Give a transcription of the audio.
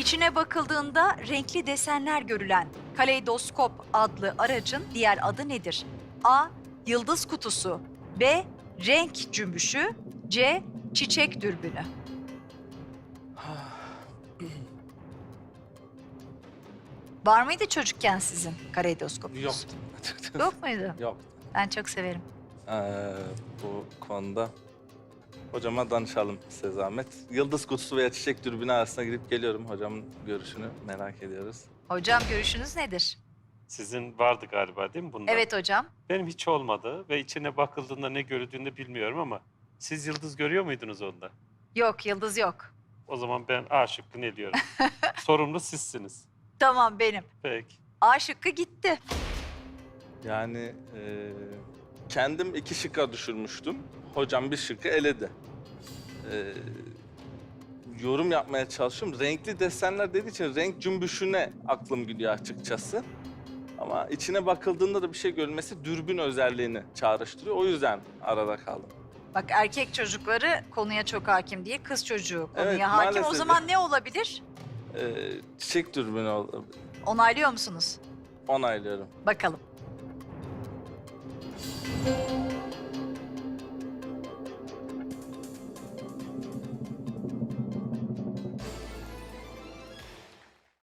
İçine bakıldığında renkli desenler görülen kaleidoskop adlı aracın diğer adı nedir? A. Yıldız kutusu B. Renk cümbüşü C. Çiçek dürbünü Var mıydı çocukken sizin kaleidoskopunuz? Yoktu açıkçası. Yok muydu? Yok. Ben çok severim. Ee, bu konuda hocama danışalım size zahmet. Yıldız kutusu veya çiçek dürbünü arasında gidip geliyorum. Hocamın görüşünü merak ediyoruz. Hocam görüşünüz nedir? Sizin vardı galiba değil mi bundan? Evet hocam. Benim hiç olmadı ve içine bakıldığında ne görüldüğünü bilmiyorum ama siz yıldız görüyor muydunuz onda? Yok yıldız yok. O zaman ben A şıkkını eliyorum. Sorumlu sizsiniz. Tamam benim. Peki. A şıkkı gitti. Yani e, kendim iki şıkka düşürmüştüm. Hocam bir şıkkı eledi. E, yorum yapmaya çalışıyorum. Renkli desenler dediği için renk cümbüşüne aklım gidiyor açıkçası. Ama içine bakıldığında da bir şey görülmesi dürbün özelliğini çağrıştırıyor. O yüzden arada kaldım. Bak erkek çocukları konuya çok hakim değil. Kız çocuğu konuya Evet, hakim. O maalesef. zaman ne olabilir? E, çiçek dürbünü ol- Onaylıyor musunuz? onaylıyorum. Bakalım. Música